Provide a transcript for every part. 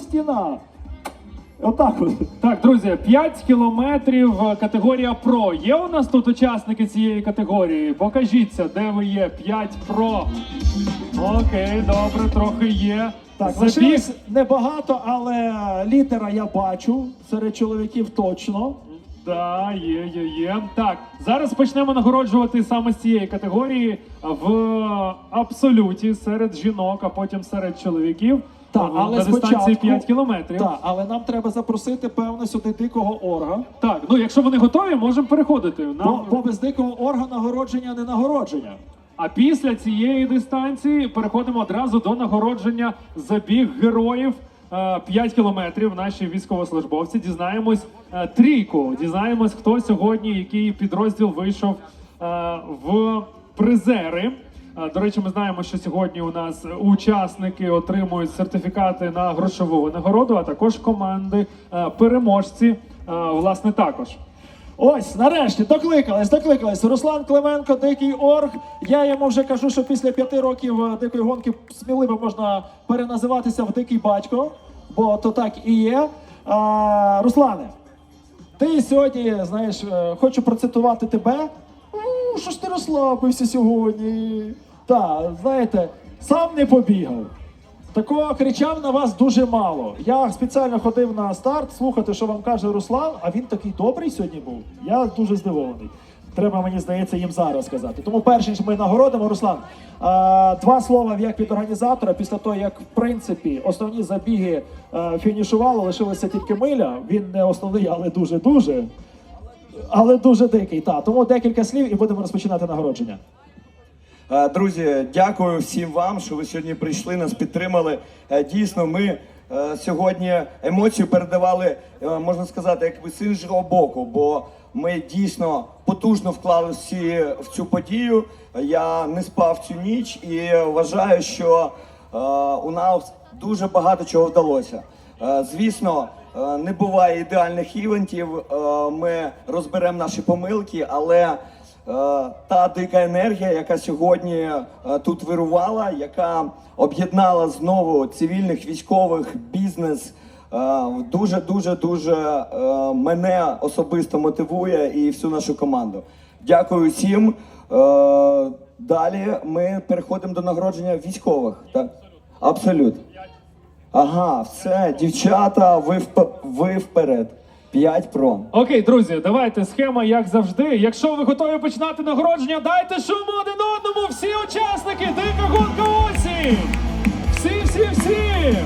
стіна. Отак от. Так, друзі, 5 кілометрів е, категорія Про. Є у нас тут учасники цієї категорії? Покажіться, де ви є. 5 Про. Окей, добре, трохи є. Так, Забіг. лишилось небагато, але літера я бачу серед чоловіків точно. Да, є, є, є. Так, зараз почнемо нагороджувати саме з цієї категорії в абсолюті серед жінок, а потім серед чоловіків. Так, В- але на дистанції спочатку- 5 кілометрів. Так, але нам треба запросити, певно, сюди дикого орга. Так, ну якщо вони готові, можемо переходити. Нам... Бо, бо без дикого орга нагородження не нагородження. А після цієї дистанції переходимо одразу до нагородження забіг героїв. Е, 5 кілометрів наші військовослужбовці дізнаємось е, трійку. Дізнаємось, хто сьогодні, який підрозділ вийшов е, в призери. Е, До речі, ми знаємо, що сьогодні у нас учасники отримують сертифікати на грошову нагороду, а також команди е, переможці, е, власне, також. Ось, нарешті, докликались, докликались. Руслан Клименко, дикий орг. Я йому вже кажу, що після п'яти років дикої гонки сміливо можна переназиватися в дикий батько, бо то так і є. А, Руслане, ти сьогодні, знаєш, хочу процитувати тебе. Що ж ти розслабився сьогодні? Так, знаєте, сам не побігав. Такого кричав на вас дуже мало. Я спеціально ходив на старт слухати, що вам каже Руслан, а він такий добрий сьогодні був. Я дуже здивований. Треба, мені здається, їм зараз сказати. Тому перш ніж ми нагородимо, Руслан, два слова як від організатора, після того, як в принципі основні забіги е, фінішували, лишилася тільки миля. Він не основний, але дуже-дуже. Але дуже дикий. Та. Тому декілька слів і будемо розпочинати нагородження. Е, Друзі, дякую всім вам, що ви сьогодні прийшли, нас підтримали. Е, Дійсно, ми е, сьогодні емоцію передавали, можна сказати, якби з іншого боку, бо ми дійсно потужно вклали всі в цю подію. Я не спав цю ніч і вважаю, що у нас дуже багато чого вдалося. Звісно, не буває ідеальних івентів. Ми розберемо наші помилки, але та дика енергія, яка сьогодні е, тут вирувала, яка об'єднала знову цивільних, військових, бізнес. Дуже, дуже, дуже мене особисто мотивує і всю нашу команду. Дякую всім. Е, Далі ми переходимо до нагородження військових. Так? Абсолютно. Ага, все, дівчата, ви вперед. 5 про. Окей, друзі, давайте схема, як завжди. Якщо ви готові починати нагородження, дайте шуму один одному. Всі учасники, дика гонка осінь! Всі, всі, всі!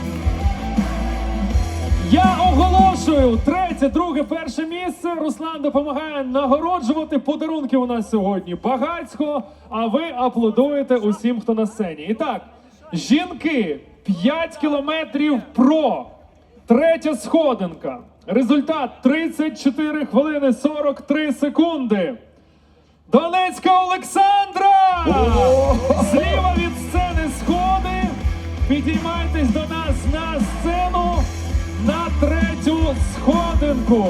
Я оголошую третє, друге, перше місце. Руслан допомагає нагороджувати подарунки у нас сьогодні. Багацько, а ви аплодуєте усім, хто на сцені. І так, жінки 5 кілометрів про. Третя сходинка. Результат 34 хвилини 43 секунди. Донецька Олександра! Зліва від сцени сходи. Підіймайтесь до нас на сцену на третю сходинку.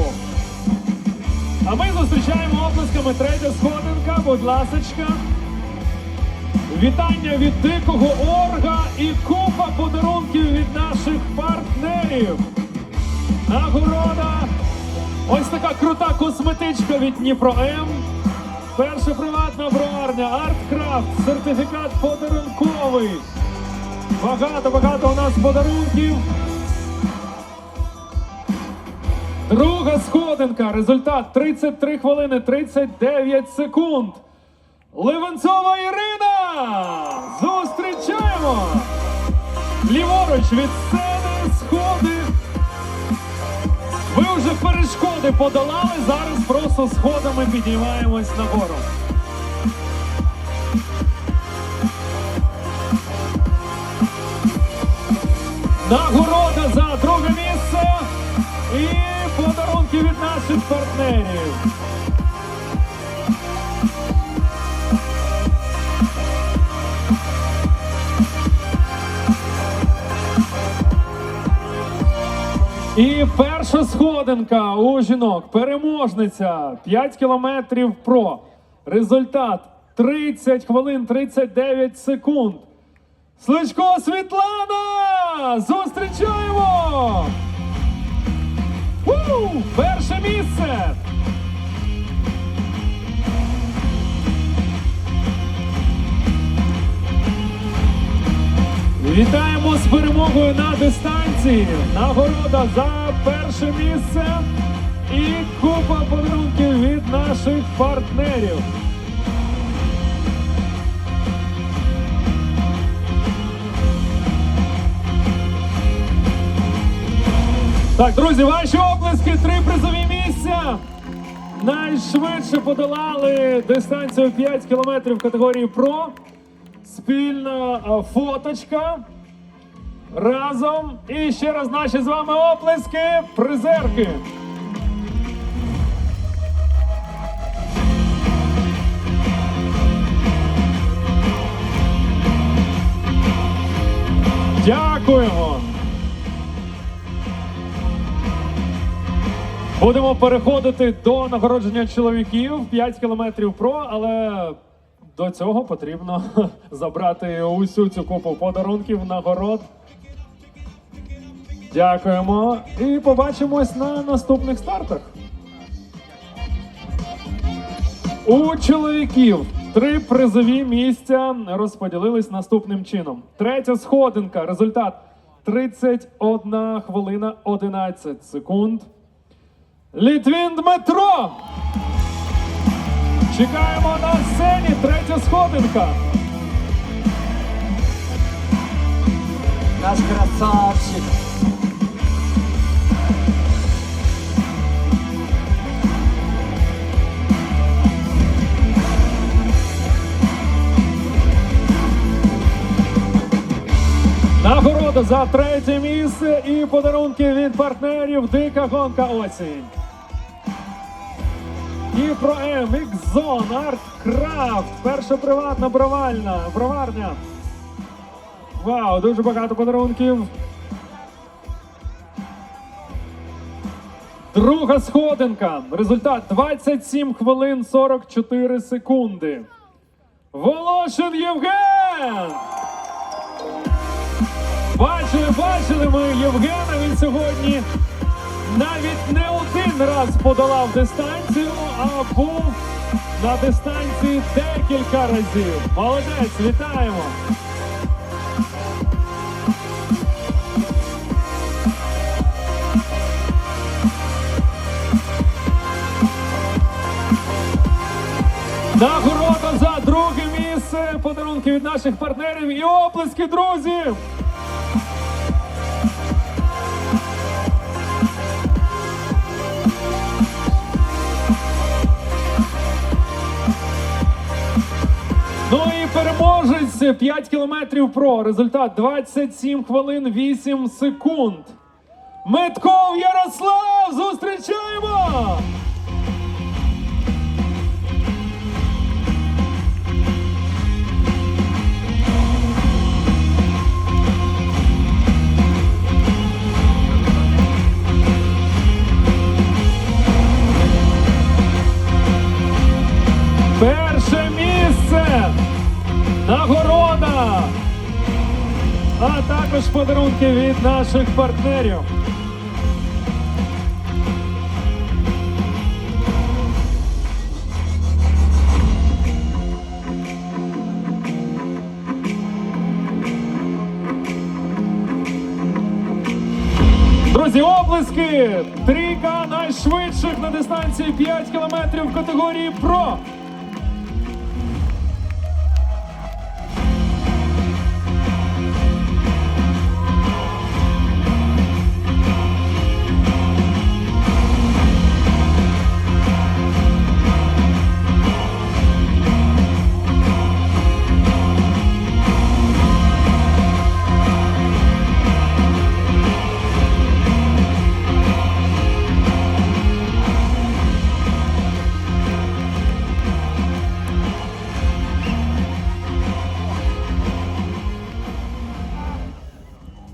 А ми зустрічаємо оплесками третя сходинка, будь ласочка. Вітання від дикого орга і купа подарунків від наших партнерів. Нагорода. Ось така крута косметичка від Дніпро М. Перша приватна броварня, арткрафт, сертифікат подарунковий. Багато, багато у нас подарунків. Друга сходинка. Результат 33 хвилини 39 секунд. Ливенцова Ірина! Зустрічаємо! Ліворуч від сцени. Ви вже перешкоди подолали, зараз просто сходами піднімаємось нагору. Нагорода за друге місце і подарунки від наших партнерів. І перша сходинка у жінок. Переможниця 5 кілометрів про. Результат 30 хвилин 39 секунд. Сличко Світлана! Зустрічаємо! У! Перше місце! Вітаємо з перемогою на дистанції. Нагорода за перше місце і купа подарунків від наших партнерів. Так, друзі, ваші оплески, три призові місця. Найшвидше подолали дистанцію 5 кілометрів в категорії Про. Спільна фоточка. Разом. І ще раз наші з вами оплески, призерки. Дякуємо. Будемо переходити до нагородження чоловіків 5 кілометрів про, але до цього потрібно забрати усю цю купу подарунків, нагород. Дякуємо і побачимось на наступних стартах. У чоловіків три призові місця розподілились наступним чином. Третя сходинка. Результат 31 хвилина 11 секунд. Літвін Дмитро. Чекаємо на сцені. Третя сходинка. Наш красавчик. За третє місце і подарунки від партнерів Дика гонка осінь. Дніпро М, Ікзон, Арткрафт, перша приватна бровальна, броварня. Вау, дуже багато подарунків. Друга сходинка. Результат 27 хвилин 44 секунди. Волошин Євген! Бачили, бачили ми Євгена. Він сьогодні навіть не один раз подолав дистанцію, а був на дистанції декілька разів. Молодець, вітаємо! Нагорода за друге місце, подарунки від наших партнерів і оплески, друзі! Переможець 5 кілометрів про. Результат 27 хвилин 8 секунд. Метков Ярослав! Зустрічаємо! Подарунки від наших партнерів. Друзі, оплески! Трійка найшвидших на дистанції 5 кілометрів в категорії ПРО.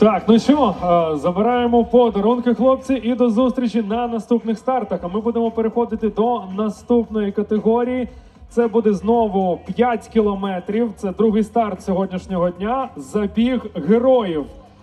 Так, ну що, е, забираємо подарунки, хлопці, і до зустрічі на наступних стартах. А ми будемо переходити до наступної категорії. Це буде знову 5 кілометрів. Це другий старт сьогоднішнього дня. Забіг героїв.